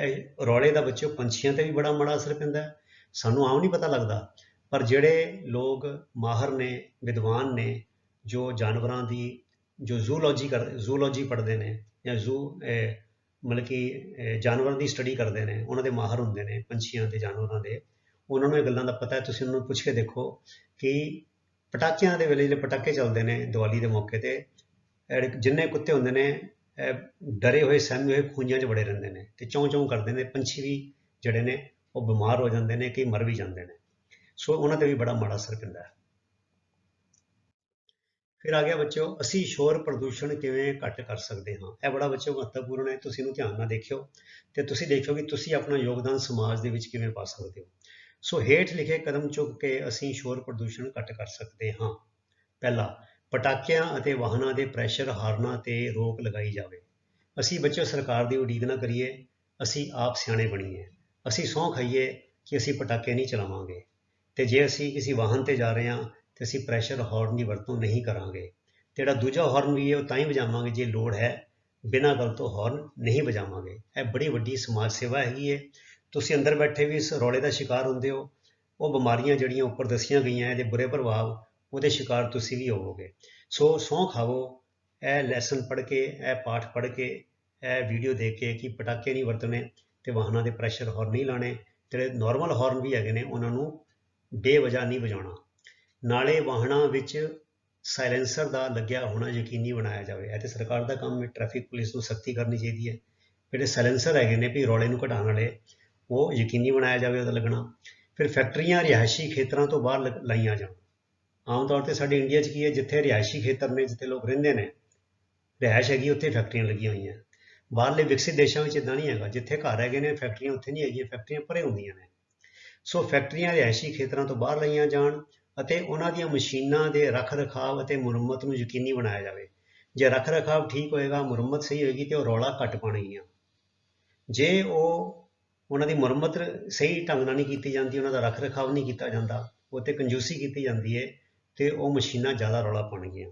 ਇਹ ਰੌਲੇ ਦਾ ਬੱਚੋ ਪੰਛੀਆਂ ਤੇ ਵੀ ਬੜਾ ਮਾੜਾ ਅਸਰ ਪੈਂਦਾ। ਸਾਨੂੰ ਆਮ ਨਹੀਂ ਪਤਾ ਲੱਗਦਾ ਪਰ ਜਿਹੜੇ ਲੋਕ ਮਾਹਰ ਨੇ ਵਿਦਵਾਨ ਨੇ ਜੋ ਜਾਨਵਰਾਂ ਦੀ ਜੋ ਜ਼ੂਲੋਜੀ ਕਰ ਜ਼ੂਲੋਜੀ ਪੜ੍ਹਦੇ ਨੇ ਜਾਂ ਜ਼ੂ ਮਤਲਬ ਕਿ ਅਹ, ਜਾਨਵਰਾਂ ਦੀ ਸਟੱਡੀ ਕਰਦੇ ਨੇ ਉਹਨਾਂ ਦੇ ਮਾਹਰ ਹੁੰਦੇ ਨੇ ਪੰਛੀਆਂ ਤੇ ਜਾਨਵਰਾਂ ਦੇ ਉਹਨਾਂ ਨੂੰ ਇਹ ਗੱਲਾਂ ਦਾ ਪਤਾ ਹੈ। ਤੁਸੀਂ ਉਹਨਾਂ ਨੂੰ ਪੁੱਛ ਕੇ ਦੇਖੋ ਕਿ ਪਟਾਕਿਆਂ ਦੇ ਵੇਲੇ ਜਿਹੜੇ ਪਟਾਕੇ ਚੱਲਦੇ ਨੇ ਦੀਵਾਲੀ ਦੇ ਮੌਕੇ ਤੇ ਜਿੰਨੇ ਕੁੱਤੇ ਹੁੰਦੇ ਨੇ ਡਰੇ ਹੋਏ ਸਹਿਮੇ ਹੋਏ ਖੂੰਜਾਂ 'ਚ ਬੜੇ ਰਹਿੰਦੇ ਨੇ ਤੇ ਚੌਂ ਚੌਂ ਕਰਦੇ ਨੇ ਪੰਛੀ ਵੀ ਜਿਹੜੇ ਨੇ ਉਹ ਬਿਮਾਰ ਹੋ ਜਾਂਦੇ ਨੇ ਕਈ ਮਰ ਵੀ ਜਾਂਦੇ ਨੇ। ਸੋ ਉਹਨਾਂ ਤੇ ਵੀ ਬੜਾ ਮਾੜਾ ਅਸਰ ਪੈਂਦਾ ਹੈ। ਫਿਰ ਆ ਗਿਆ ਬੱਚਿਓ, ਅਸੀਂ ਸ਼ੋਰ ਪ੍ਰਦੂਸ਼ਣ ਕਿਵੇਂ ਘੱਟ ਕਰ ਸਕਦੇ ਹਾਂ? ਇਹ ਬੜਾ ਬੱਚਿਓ ਮਹੱਤਵਪੂਰਨ ਹੈ, ਤੁਸੀਂ ਇਹਨੂੰ ਧਿਆਨ ਨਾਲ ਦੇਖਿਓ ਤੇ ਤੁਸੀਂ ਦੇਖਿਓ ਕਿ ਤੁਸੀਂ ਆਪਣਾ ਯੋਗਦਾਨ ਸਮਾਜ ਦੇ ਵਿੱਚ ਕਿਵੇਂ ਪਾ ਸਕਦੇ ਹੋ। ਸੋ ਹੇਠ ਲਿਖੇ ਕਦਮ ਚੁੱਕ ਕੇ ਅਸੀਂ ਸ਼ੋਰ ਪ੍ਰਦੂਸ਼ਣ ਘੱਟ ਕਰ ਸਕਦੇ ਹਾਂ। ਪਹਿਲਾ, ਪਟਾਕਿਆਂ ਅਤੇ ਵਾਹਨਾਂ ਦੇ ਪ੍ਰੈਸ਼ਰ ਹਾਰਨਾਂ ਤੇ ਰੋਕ ਲਗਾਈ ਜਾਵੇ। ਅਸੀਂ ਬੱਚਿਓ ਸਰਕਾਰ ਦੀ ਉਡੀਕ ਨਾ ਕਰੀਏ, ਅਸੀਂ ਆਪ ਸਿਆਣੇ ਬਣੀਏ। ਅਸੀਂ ਸਹੁੰ ਖਾਈਏ ਕਿ ਅਸੀਂ ਪਟਾਕੇ ਨਹੀਂ ਚਲਾਵਾਂਗੇ। ਤੇ ਜੇ ਅਸੀਂ ਕਿਸੇ ਵਾਹਨ ਤੇ ਜਾ ਰਹੇ ਹਾਂ ਤੇ ਅਸੀਂ ਪ੍ਰੈਸ਼ਰ ਹਾਰਨ ਦੀ ਵਰਤੋਂ ਨਹੀਂ ਕਰਾਂਗੇ, ਤੇ ਜਿਹੜਾ ਦੂਜਾ ਹਾਰਨ ਵੀ ਹੈ ਉਹ ਤਾਂ ਹੀ ਵਜਾਵਾਂਗੇ ਜੇ ਲੋੜ ਹੈ, ਬਿਨਾਂ ਗੱਲ ਤੋਂ ਹਾਰਨ ਨਹੀਂ ਵਜਾਵਾਂਗੇ। ਇਹ ਬੜੀ ਵੱਡੀ ਸਮਾਜ ਸੇਵਾ ਹੈਗੀ ਹੈ ਤੁਸੀਂ ਅੰਦਰ ਬੈਠੇ ਵੀ ਇਸ ਰੌਲੇ ਦਾ ਸ਼ਿਕਾਰ ਹੁੰਦੇ ਹੋ, ਉਹ ਬਿਮਾਰੀਆਂ ਜਿਹੜੀਆਂ ਉੱਪਰ ਦੱਸੀਆਂ ਗਈਆਂ, ਇਹਦੇ ਬੁਰੇ ਪ੍ਰਭਾਵ ਉਹਦੇ ਸ਼ਿਕਾਰ ਤੁਸੀਂ ਵੀ ਹੋਵੋਗੇ। ਸੋ ਸੌਂ ਖਾਵੋ, ਇਹ ਲੈਸਨ ਪੜ੍ਹ ਕੇ, ਇਹ ਪਾਠ ਪੜ੍ਹ ਕੇ, ਇਹ ਵੀਡੀਓ ਦੇਖ ਕੇ ਕਿ ਪਟਾਕੇ ਨਹੀਂ ਵਰਤਣੇ ਤੇ ਵਾਹਨਾਂ ਦੇ ਪ੍ਰੈਸ਼ਰ ਹਾਰਨ ਨਹੀਂ ਲਾਣੇ ਜਿਹੜੇ ਨਾਰਮਲ ਹਾਰਨ ਵੀ ਹੈਗੇ ਨੇ, ਉਹਨਾਂ ਨੂੰ ਬੇਵਜ੍ਹਾ ਨਹੀਂ ਵਜਾਉਣਾ। ਨਾਲੇ ਵਾਹਨਾਂ ਵਿੱਚ ਸਾਇਲੈਂਸਰ ਦਾ ਲੱਗਿਆ ਹੋਣਾ ਯਕੀਨੀ ਬਣਾਇਆ ਜਾਵੇ। ਇਹ ਤੇ ਸਰਕਾਰ ਦਾ ਕੰਮ ਹੈ ਟ੍ਰੈਫਿਕ ਪੁਲਿਸ ਨੂੰ ਸਖਤੀ ਕਰਨੀ ਚਾਹੀਦੀ ਹੈ। ਜਿਹੜੇ ਸਾਇਲੈਂਸਰ ਹੈਗੇ ਨੇ, ਵੀ ਰੌਲੇ ਨੂੰ ਘਟਾਉਣ ਵਾਲੇ, ਉਹ ਯਕੀਨੀ ਬਣਾਇਆ ਜਾਵੇ ਉਹਦਾ ਲੱਗਣਾ। ਫਿਰ ਫੈਕਟਰੀਆਂ ਰਿਹਾਇਸ਼ੀ ਖੇਤਰਾਂ ਤੋਂ ਬਾਹਰ ਲ- ਲਾਈਆਂ ਜਾਣ। ਆਮ ਤੌਰ ਤੇ ਸਾਡੇ ਇੰਡੀਆ 'ਚ ਕੀ ਹੈ, ਜਿੱਥੇ ਰਿਹਾਇਸ਼ੀ ਖੇਤਰ ਨੇ, ਜਿੱਥੇ ਲੋਕ ਰਹਿੰਦੇ ਨੇ, ਰਿਹਾਇਸ਼ ਹੈਗੀ, ਉੱਥੇ ਫੈਕਟਰੀਆਂ ਲੱਗੀਆਂ ਹੋਈਆਂ। ਬਾਹਰਲੇ ਵਿਕਸਿਤ ਦੇਸ਼ਾਂ ਵਿੱਚ ਇਦਾਂ ਨਹੀਂ ਹੈਗਾ। ਜਿੱਥੇ ਘਰ ਹੈਗੇ ਨੇ, ਫੈਕਟਰੀਆਂ ਉੱਥੇ ਨਹੀਂ ਹੈਗੀਆਂ, ਫੈਕਟਰੀਆਂ ਭਰੇ ਹੁੰਦੀਆਂ ਨੇ। ਸੋ ਫੈਕਟਰੀਆਂ ਰਿਹਾਇਸ਼ੀ ਖੇਤਰਾਂ ਤੋਂ ਬਾਹਰ ਲਈਆਂ ਜਾਣ ਅਤੇ ਉਹਨਾਂ ਦੀਆਂ ਮਸ਼ੀਨਾਂ ਦੇ ਰੱਖ ਰਖਾਵ ਅਤੇ ਮੁਰੰਮਤ ਨੂੰ ਯਕੀਨੀ ਬਣਾਇਆ ਜਾਵੇ। ਜੇ ਰੱਖ ਰਖਾਵ ਠੀਕ ਹੋਏਗਾ, ਮੁਰੰਮਤ ਸਹੀ ਹੋਏਗੀ ਤੇ ਉਹ ਰੌਲਾ ਘੱਟ ਪਾਉਣਗੀਆਂ। ਜੇ ਉਹ ਉਹਨਾਂ ਦੀ ਮੁਰੰਮਤ ਸਹੀ ਢੰਗ ਨਾਲ ਨਹੀਂ ਕੀਤੀ ਜਾਂਦੀ, ਉਹਨਾਂ ਦਾ ਰੱਖ ਰਖਾਵ ਨਹੀਂ ਕੀਤਾ ਜਾਂਦਾ, ਉਹ ਤੇ ਕੰਜੂਸੀ ਕੀਤੀ ਜਾਂਦੀ ਹੈ ਤੇ ਉਹ ਮਸ਼ੀਨਾਂ ਜ਼ਿਆਦਾ ਰੌਲਾ ਪਾਉਣਗੀਆਂ।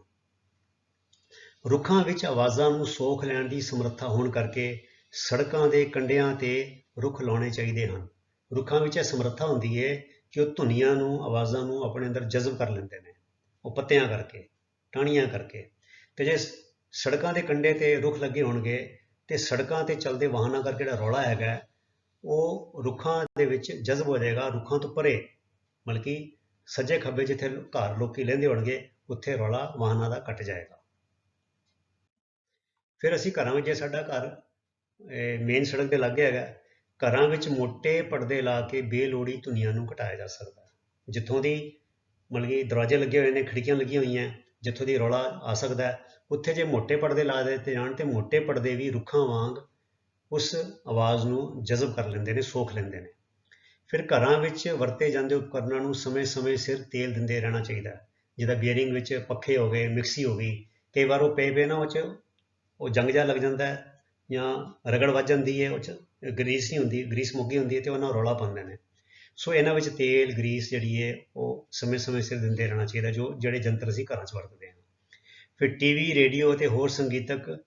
ਰੁੱਖਾਂ ਵਿੱਚ ਆਵਾਜ਼ਾਂ ਨੂੰ ਸੋਖ ਲੈਣ ਦੀ ਸਮਰੱਥਾ ਹੋਣ ਕਰਕੇ ਸੜਕਾਂ ਦੇ ਕੰਢਿਆਂ ਤੇ ਰੁੱਖ ਲਾਉਣੇ ਚਾਹੀਦੇ ਹਨ। ਰੁੱਖਾਂ ਵਿੱਚ ਇਹ ਸਮਰੱਥਾ ਹੁੰਦੀ ਹੈ ਕਿ ਉਹ ਧੁਨੀਆਂ ਨੂੰ, ਆਵਾਜ਼ਾਂ ਨੂੰ ਆਪਣੇ ਅੰਦਰ ਜਜ਼ਬ ਕਰ ਲੈਂਦੇ ਨੇ। ਉਹ ਪੱਤਿਆਂ ਕਰਕੇ, ਟਾਹਣੀਆਂ ਕਰਕੇ। ਤੇ ਜੇ ਸੜਕਾਂ ਦੇ ਕੰਢੇ ਤੇ ਰੁੱਖ ਲੱਗੇ ਹੋਣਗੇ ਤੇ ਸੜਕਾਂ ਤੇ ਚੱਲਦੇ ਵਾਹਨਾਂ ਕਰਕੇ ਜਿਹੜਾ ਰੌਲਾ ਹੈਗਾ, ਉਹ ਰੁੱਖਾਂ ਦੇ ਵਿੱਚ ਜਜ਼ਬ ਹੋ ਜਾਏਗਾ, ਰੁੱਖਾਂ ਤੋਂ ਪਰੇ। ਮਤਲਬ ਕਿ ਸੱਜੇ ਖੱਬੇ ਜਿੱਥੇ ਘਰ ਲੋਕੀ ਲੈਂਦੇ ਹੋਣਗੇ, ਉੱਥੇ ਰੌਲਾ ਵਾਹਨਾਂ ਦਾ ਕੱਟ ਜਾਏਗਾ। ਫਿਰ ਅਸੀਂ ਘਰਾਂ ਵਿੱਚ ਜੇ ਸਾਡਾ ਘਰ ਮੇਨ ਸੜਕ ਦੇ ਲਾਗੇ ਹੈਗਾ ਘਰਾਂ ਵਿੱਚ ਮੋٹے ਪਰਦੇ ਲਾ ਕੇ ਬੇਲੋੜੀ ਧੁਨੀਆਂ ਨੂੰ ਘਟਾਇਆ ਜਾ ਸਕਦਾ ਜਿੱਥੋਂ ਦੀ ਮਤਲਬ ਕਿ ਦਰਵਾਜ਼ੇ ਲੱਗੇ ਹੋਏ ਨੇ, ਖਿੜਕੀਆਂ ਲੱਗੀਆਂ ਹੋਈਆਂ, ਜਿੱਥੋਂ ਦੀ ਰੌਲਾ ਆ ਸਕਦਾ ਉੱਥੇ ਜੇ ਮੋٹے ਪਰਦੇ ਲਾ ਦਿੱਤੇ ਜਾਣ ਤੇ ਮੋٹے ਪਰਦੇ ਵੀ ਰੁੱਖਾਂ ਵਾਂਗ ਉਸ ਆਵਾਜ਼ ਨੂੰ ਜਜ਼ਬ ਕਰ ਲੈਂਦੇ ਨੇ, ਸੋਖ ਲੈਂਦੇ ਨੇ। ਫਿਰ ਘਰਾਂ ਵਿੱਚ ਵਰਤੇ ਜਾਂਦੇ ਉਪਕਰਨਾਂ ਨੂੰ ਸਮੇਂ-ਸਮੇਂ ਸਿਰ ਤੇਲ ਦਿੰਦੇ ਰਹਿਣਾ ਚਾਹੀਦਾ ਹੈ। ਜਿਹਦਾ ਬੀਅਰਿੰਗ ਵਿੱਚ ਪੱਖੇ ਹੋ ਗਏ, ਮਿਕਸੀ ਹੋ ਗਈ, ਕਈ ਵਾਰ ਉਹ ਪਏ ਪਏ ਨਾ ਉਹ ਚ, ਉਹ ਜੰਗ ਜਾ ਲੱਗ ਜਾਂਦਾ ਜਾਂ ਰਗੜ ਵੱਜ ਜਾਂਦੀ ਹੈ, ਉਹ ਚ ਗਰੀਸ ਨਹੀਂ ਹੁੰਦੀ, ਗਰੀਸ ਮੁੱਕੀ ਹੁੰਦੀ ਹੈ ਤੇ ਉਹਨਾਂ ਰੌਲਾ ਪਾਉਂਦੇ ਨੇ। ਸੋ ਇਹਨਾਂ ਵਿੱਚ ਤੇਲ, ਗਰੀਸ ਜਿਹੜੀ ਹੈ, ਉਹ ਸਮੇਂ-ਸਮੇਂ ਸਿਰ ਦਿੰਦੇ ਰਹਿਣਾ ਚਾਹੀਦਾ, ਜੋ ਜਿਹੜੇ ਯੰਤਰ ਅਸੀਂ ਘਰਾਂ 'ਚ ਵਰਤਦੇ ਹਾਂ। ਫਿਰ ਟੀਵੀ, ਰੇਡੀਓ ਅਤੇ ਹੋਰ ਸੰਗੀਤਕ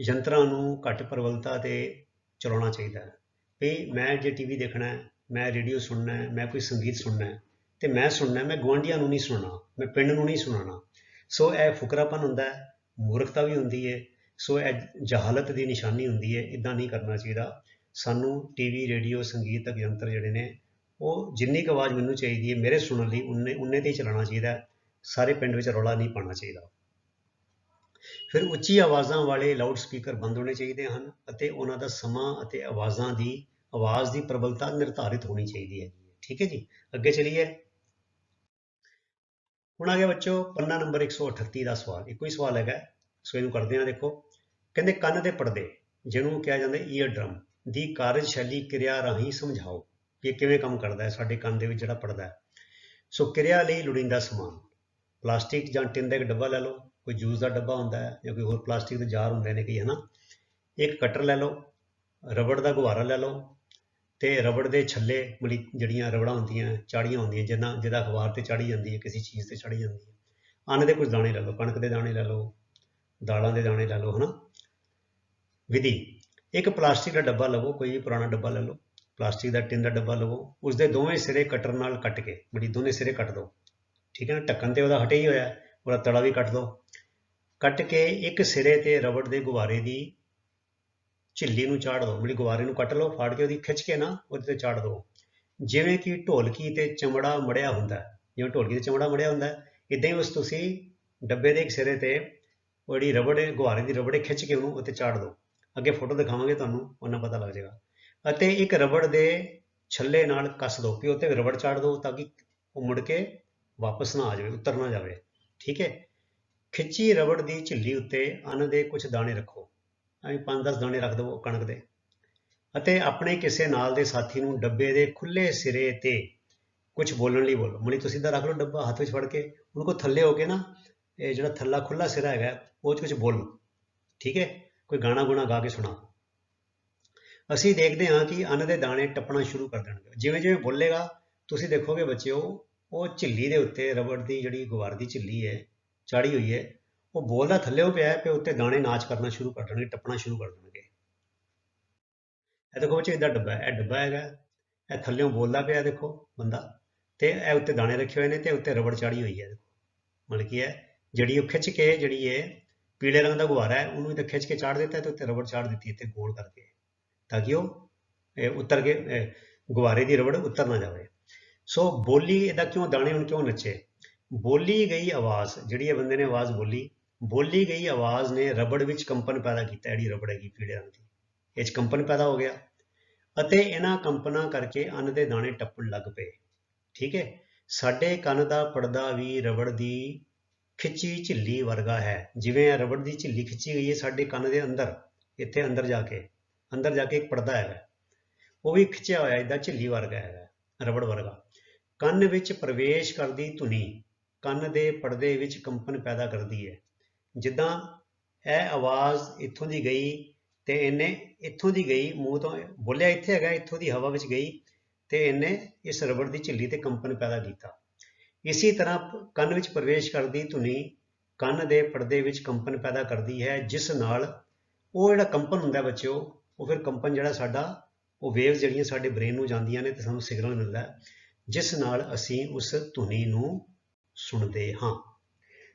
ਯੰਤਰਾਂ ਨੂੰ ਘੱਟ ਪ੍ਰਬਲਤਾ ਤੇ ਚਲਾਉਣਾ ਚਾਹੀਦਾ ਹੈ। ਵੀ ਮੈਂ ਜੇ ਟੀਵੀ ਦੇਖਣਾ ਹੈ, ਮੈਂ ਰੇਡੀਓ ਸੁਣਨਾ ਹੈ, ਮੈਂ ਕੋਈ ਸੰਗੀਤ ਸੁਣਨਾ ਹੈ, ਤੇ ਮੈਂ ਸੁਣਨਾ ਮੈਂ ਗੁਆਂਢੀਆਂ ਨੂੰ ਨਹੀਂ ਸੁਣਨਾ, ਮੈਂ ਪਿੰਡ ਨੂੰ ਨਹੀਂ ਸੁਣਾਉਣਾ। ਸੋ ਇਹ ਫੁਕਰਾਪਨ ਹੁੰਦਾ ਹੈ, ਮੂਰਖਤਾ ਵੀ ਹੁੰਦੀ ਹੈ, ਸੋ ਇਹ ਜਹਾਲਤ ਦੀ ਨਿਸ਼ਾਨੀ ਹੁੰਦੀ ਹੈ ਇਦਾਂ ਨਹੀਂ ਕਰਨਾ ਚਾਹੀਦਾ। ਸਾਨੂੰ ਟੀਵੀ ਰੇਡੀਓ ਸੰਗੀਤਕ ਯੰਤਰ ਜਿਹੜੇ ਨੇ, ਉਹ ਜਿੰਨੀ ਕੁ ਆਵਾਜ਼ ਮੈਨੂੰ ਚਾਹੀਦੀ ਹੈ, ਮੇਰੇ ਸੁਣਨ ਲਈ ਉਨੇ ਉਨੇ ਤੇ ਹੀ ਚਲਾਉਣਾ ਚਾਹੀਦਾ ਸਾਰੇ ਪਿੰਡ ਵਿੱਚ ਰੌਲਾ ਨਹੀਂ ਪਾਉਣਾ ਚਾਹੀਦਾ। ਫਿਰ ਉੱਚੀ ਆਵਾਜ਼ਾਂ ਵਾਲੇ ਲਾਊਡ ਸਪੀਕਰ ਬੰਦ ਹੋਣੇ ਚਾਹੀਦੇ ਹਨ ਅਤੇ ਉਹਨਾਂ ਦਾ ਸਮਾਂ ਅਤੇ ਆਵਾਜ਼ਾਂ ਦੀ, ਆਵਾਜ਼ ਦੀ ਪ੍ਰਬਲਤਾ ਨਿਰਧਾਰਿਤ ਹੋਣੀ ਚਾਹੀਦੀ ਹੈ। ਠੀਕ ਹੈ ਜੀ? ਅੱਗੇ ਚਲੀਏ। ਹੁਣ ਆ ਗਿਆ ਬੱਚੋ ਪੰਨਾ ਨੰਬਰ 138 ਦਾ ਸਵਾਲ। ਇੱਕੋ ਹੀ ਸਵਾਲ ਹੈਗਾ। ਸੋ ਇਹਨੂੰ ਕਰਦੇ ਹਾਂ ਦੇਖੋ। ਕਹਿੰਦੇ ਕੰਨ ਦੇ ਪਰਦੇ, ਜਿਹਨੂੰ ਕਿਹਾ ਜਾਂਦਾ ਈਅਰ ਡਰਮ ਦੀ ਕਾਰਜਸ਼ੈਲੀ ਕਿਰਿਆ ਰਾਹੀਂ ਸਮਝਾਓ ਕਿ ਇਹ ਕਿਵੇਂ ਕੰਮ ਕਰਦਾ ਹੈ, ਸਾਡੇ ਕੰਨ ਦੇ ਵਿੱਚ ਜਿਹੜਾ ਪਰਦਾ ਹੈ। ਸੋ ਕਿਰਿਆ ਲਈ ਲੋੜੀਂਦਾ ਸਮਾਨ, ਪਲਾਸਟਿਕ ਜਾਂ ਟਿਨ ਦਾ ਇੱਕ ਡੱਬਾ ਲੈ ਲਓ, ਕੋਈ ਜੂਸ ਦਾ ਡੱਬਾ ਹੁੰਦਾ ਹੈ ਜਾਂ ਕੋਈ ਹੋਰ ਪਲਾਸਟਿਕ ਦੇ ਜਾਰ ਹੁੰਦੇ ਨੇ ਕਈ, ਹਨਾ? ਇੱਕ ਕਟਰ ਲੈ ਲਓ, ਰਬੜ ਦਾ ਗੁਬਾਰਾ ਲੈ ਲਓ ਤੇ ਰਬੜ ਦੇ ਛੱਲੇ, ਮਲੀ ਜਿਹੜੀਆਂ ਰਬੜਾਂ ਹੁੰਦੀਆਂ, ਚਾੜੀਆਂ ਹੁੰਦੀਆਂ ਜਿਨ੍ਹਾਂ ਜਿਹਦਾ ਅਖਬਾਰ ਤੇ ਚਾੜੀ ਜਾਂਦੀ ਹੈ, ਕਿਸੇ ਚੀਜ਼ ਤੇ ਚਾੜੀ ਜਾਂਦੀ ਹੈ। ਅੰਨ ਦੇ ਕੁਝ ਦਾਣੇ ਲੈ ਲਓ, ਕਣਕ ਦੇ ਦਾਣੇ ਲੈ ਲਓ, ਦਾਲਾਂ ਦੇ ਦਾਣੇ ਲੈ ਲਓ, ਹਨਾ? ਵਿਧੀ ਇੱਕ ਪਲਾਸਟਿਕ ਦਾ ਡੱਬਾ ਲਵੋ, ਕੋਈ ਵੀ ਪੁਰਾਣਾ ਡੱਬਾ ਲੈ ਲਓ। ਪਲਾਸਟਿਕ ਦਾ ਟਿਨ ਦਾ ਡੱਬਾ ਲਵੋ। ਉਸ ਦੇ ਦੋਵੇਂ ਸਿਰੇ ਕਟਰ ਨਾਲ ਕੱਟ ਕੇ, ਬੜੀ ਦੋਨੇ ਸਿਰੇ ਕੱਟ ਦਿਓ ਠੀਕ ਹੈ ਨਾ? ਢੱਕਣ ਤੇ ਉਹਦਾ ਹਟੇ ਹੀ ਹੋਇਆ, ਉਹਦਾ ਤੜਾ ਵੀ ਕੱਟ ਦਿਓ ਕੱਟ ਕੇ ਇੱਕ ਸਿਰੇ ਤੇ ਰਬੜ ਦੇ ਗੁਬਾਰੇ ਦੀ ਝਿੱਲੀ ਨੂੰ ਚਾੜ ਦਿਓ ਬੜੀ ਗੁਬਾਰੇ ਨੂੰ ਕੱਟ ਲਓ, ਫਾੜ ਕੇ ਉਹਦੀ ਖਿੱਚ ਕੇ ਨਾ ਉਹਦੇ ਤੇ ਚਾੜ ਦਿਓ ਜਿਵੇਂ ਕਿ ਢੋਲਕੀ ਤੇ ਚਮੜਾ ਮੜਿਆ ਹੁੰਦਾ ਜਿਵੇਂ ਢੋਲਕੀ ਤੇ ਚਮੜਾ ਮੜਿਆ ਹੁੰਦਾ ਹੈ ਇਦਾਂ ਹੀ ਉਸ ਤੁਸੀਂ ਡੱਬੇ ਦੇ ਇੱਕ ਸਿਰੇ ਤੇ ਉਹ ਰਬੜ, ਗੁਬਾਰੇ ਦੀ ਰਬੜੇ ਖਿੱਚ ਕੇ ਉਹਨੂੰ ਉੱਤੇ ਚਾੜ ਦਿਓ ਅੱਗੇ ਫੋਟੋ ਦਿਖਾਵਾਂਗੇ ਤੁਹਾਨੂੰ, ਉਹਨਾਂ ਪਤਾ ਲੱਗ ਜਾਏਗਾ। ਅਤੇ ਇੱਕ ਰਬੜ ਦੇ ਛੱਲੇ ਨਾਲ ਕੱਸ ਦਿਓ ਕਿ ਉੱਤੇ ਰਬੜ ਚਾੜ ਦਿਓ ਤਾਂ ਕਿ ਉਹ ਮੁੜ ਕੇ ਵਾਪਸ ਨਾ ਆ ਜਾਵੇ, ਉੱਤਰ ਨਾ ਜਾਵੇ। ਠੀਕ ਹੈ? ਖਿੱਚੀ ਰਬੜ ਦੀ ਝਿੱਲੀ ਉੱਤੇ ਅੰਨ ਦੇ ਕੁਝ ਦਾਣੇ ਰੱਖੋ। ਐਵੇਂ 5-10 ਦਾਣੇ ਰੱਖ ਦਿਓ ਕਣਕ ਦੇ। ਅਤੇ ਆਪਣੇ ਕਿਸੇ ਨਾਲ ਦੇ ਸਾਥੀ ਨੂੰ ਡੱਬੇ ਦੇ ਖੁੱਲੇ ਸਿਰੇ ਤੇ ਕੁਝ ਬੋਲਣ ਲਈ ਬੋਲੋ। ਮਣੀ ਤੁਸੀਂ ਇੱਦਾਂ ਰੱਖ ਲਓ ਡੱਬਾ, ਹੱਥ ਵਿੱਚ ਫੜ ਕੇ। ਉਹਨੂੰ ਕੋ ਥੱਲੇ ਹੋ ਕੇ ਨਾ, ਇਹ ਜਿਹੜਾ ਥੱਲਾ ਖੁੱਲਾ ਸਿਰਾ ਹੈਗਾ, ਉਹ 'ਚ ਕੁਝ ਬੋਲੋ। ਠੀਕ ਹੈ? ਕੋਈ ਗਾਣਾ ਗੁਣਾ ਗਾ ਕੇ ਸੁਣਾਓ ਅਸੀਂ ਦੇਖਦੇ ਹਾਂ ਕਿ ਅੰਨ ਦੇ ਦਾਣੇ ਟੱਪਣਾ ਸ਼ੁਰੂ ਕਰ ਦੇਣਗੇ। ਜਿਵੇਂ ਜਿਵੇਂ ਬੋਲੇਗਾ, ਤੁਸੀਂ ਦੇਖੋਗੇ ਬੱਚਿਓ, ਉਹ ਝਿੱਲੀ ਦੇ ਉੱਤੇ ਰਬੜ ਦੀ ਜਿਹੜੀ ਗੁਬਾਰ ਦੀ ਝਿੱਲੀ ਹੈ ਚਾੜੀ ਹੋਈ ਹੈ, ਉਹ ਬੋਲਦਾ ਥੱਲੇ ਪਿਆ ਹੈ ਤੇ ਉੱਤੇ ਦਾਣੇ ਨਾਚ ਕਰਨਾ ਸ਼ੁਰੂ ਕਰ ਦੇਣਗੇ, ਟੱਪਣਾ ਸ਼ੁਰੂ ਕਰ ਦੇਣਗੇ। ਇਹ ਦੇਖੋ ਬੱਚੇ ਇਹਦਾ ਡੱਬਾ ਹੈ, ਇਹ ਡੱਬਾ ਹੈਗਾ। ਇਹ ਥੱਲੇੋਂ ਬੋਲਦਾ ਪਿਆ ਦੇਖੋ ਬੰਦਾ। ਤੇ ਇਹ ਉੱਤੇ ਦਾਣੇ ਰੱਖੇ ਹੋਏ ਨੇ ਤੇ ਉੱਤੇ ਰਬੜ ਚਾੜੀ ਹੋਈ ਹੈ, ਦੇਖੋ। ਮਤਲਬ ਕੀ ਹੈ, ਜਿਹੜੀ ਉਹ ਖਿੱਚ ਕੇ ਜਿਹੜੀ ਹੈ ਪੀਲੇ ਰੰਗ ਦਾ ਗੁਬਾਰਾ ਹੈ, ਉਹਨੂੰ ਤਾਂ ਖਿੱਚ ਕੇ ਚਾੜ ਦਿੱਤਾ ਤੇ ਉੱਤੇ ਰਬੜ ਚਾੜ ਦਿੱਤੀ, ਇੱਥੇ ਗੋਲ ਕਰਕੇ, ਤਾਂ ਕਿ ਉਹ, ਇਹ ਉੱਤਰ ਕੇ, ਇਹ ਗੁਬਾਰੇ ਦੀ ਰਬੜ ਉੱਤਰ ਨਾ ਜਾਵੇ। ਸੋ ਬੋਲੀ ਇਹਦਾ ਕਿਉਂ ਦਾਣੇ, ਹੁਣ ਕਿਉਂ ਨੱਚੇ? ਬੋਲੀ ਗਈ ਆਵਾਜ਼, ਜਿਹੜੀ ਇਹ ਬੰਦੇ ਨੇ ਆਵਾਜ਼ ਬੋਲੀ ਬੋਲੀ ਗਈ ਆਵਾਜ਼ ਨੇ ਰਬੜ ਵਿੱਚ ਕੰਪਨ ਪੈਦਾ ਕੀਤਾ, ਜਿਹੜੀ ਰਬੜ ਹੈਗੀ ਪੀਲੇ ਰੰਗ ਦੀ। ਇਹ 'ਚ ਕੰਪਨ ਪੈਦਾ ਹੋ ਗਿਆ। ਅਤੇ ਇਹਨਾਂ ਕੰਪਨਾਂ ਕਰਕੇ ਅੰਨ ਦੇ ਦਾਣੇ ਟੱਪਣ ਲੱਗ ਪਏ। ਠੀਕ ਹੈ? ਸਾਡੇ ਕੰਨ ਦਾ ਪਰਦਾ ਵੀ ਰਬੜ ਦੀ ਖਿੱਚੀ ਝਿੱਲੀ ਵਰਗਾ ਹੈ। ਜਿਵੇਂ ਰਬੜ ਦੀ ਝਿੱਲੀ ਖਿੱਚੀ ਗਈ ਹੈ ਸਾਡੇ ਕੰਨ ਦੇ ਅੰਦਰ, ਇੱਥੇ ਅੰਦਰ ਜਾ ਕੇ, ਅੰਦਰ ਜਾ ਕੇ ਇੱਕ ਪਰਦਾ ਹੈਗਾ। ਉਹ ਵੀ ਖਿੱਚਿਆ ਹੋਇਆ ਇਦਾਂ ਝਿੱਲੀ ਵਰਗਾ ਹੈਗਾ, ਰਬੜ ਵਰਗਾ। ਕੰਨ ਵਿੱਚ ਪ੍ਰਵੇਸ਼ ਕਰਦੀ ਧੁਨੀ, ਕੰਨ ਦੇ ਪਰਦੇ ਵਿੱਚ ਕੰਪਨ ਪੈਦਾ ਕਰਦੀ ਹੈ। ਜਿੱਦਾਂ ਇਹ ਆਵਾਜ਼ ਇੱਥੋਂ ਦੀ ਗਈ ਤੇ ਇਹਨੇ ਇੱਥੋਂ ਦੀ ਗਈ, ਮੂੰਹ ਤੋਂ ਬੋਲਿਆ ਇੱਥੇ ਹੈਗਾ, ਇੱਥੋਂ ਦੀ ਹਵਾ ਵਿੱਚ ਗਈ ਤੇ ਇਹਨੇ ਇਸ ਰਬੜ ਦੀ ਝਿੱਲੀ ਤੇ ਕੰਪਨ ਪੈਦਾ ਕੀਤਾ। ਇਸੇ ਤਰ੍ਹਾਂ ਕੰਨ ਵਿੱਚ ਪ੍ਰਵੇਸ਼ ਕਰਦੀ ਧੁਨੀ ਕੰਨ ਦੇ ਪਰਦੇ ਵਿੱਚ ਕੰਪਨ ਪੈਦਾ ਕਰਦੀ ਹੈ, ਜਿਸ ਨਾਲ ਉਹ ਜਿਹੜਾ ਕੰਪਨ ਹੁੰਦਾ ਬੱਚਿਓ, ਉਹ ਫਿਰ ਕੰਪਨ ਜਿਹੜਾ ਸਾਡਾ, ਉਹ ਵੇਵਸ ਜਿਹੜੀਆਂ ਸਾਡੇ ਬ੍ਰੇਨ ਨੂੰ ਜਾਂਦੀਆਂ ਨੇ ਤੇ ਸਾਨੂੰ ਸਿਗਨਲ ਮਿਲਦਾ ਹੈ, ਜਿਸ ਨਾਲ ਅਸੀਂ ਉਸ ਧੁਨੀ ਨੂੰ ਸੁਣਦੇ ਹਾਂ।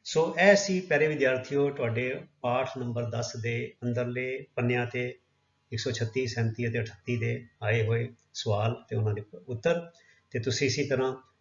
ਸੋ ਇਹ ਸੀ ਪਿਆਰੇ ਵਿਦਿਆਰਥੀਓ, ਤੁਹਾਡੇ ਪਾਠ ਨੰਬਰ 10 ਦੇ ਅੰਦਰਲੇ ਪੰਨਿਆਂ ਤੇ 136 37 ਅਤੇ 38 ਦੇ ਆਏ ਹੋਏ ਸਵਾਲ ਤੇ ਉਹਨਾਂ ਦੇ ਉੱਤਰ ਤੇ ਤੁਸੀਂ ਇਸੇ ਤਰ੍ਹਾਂ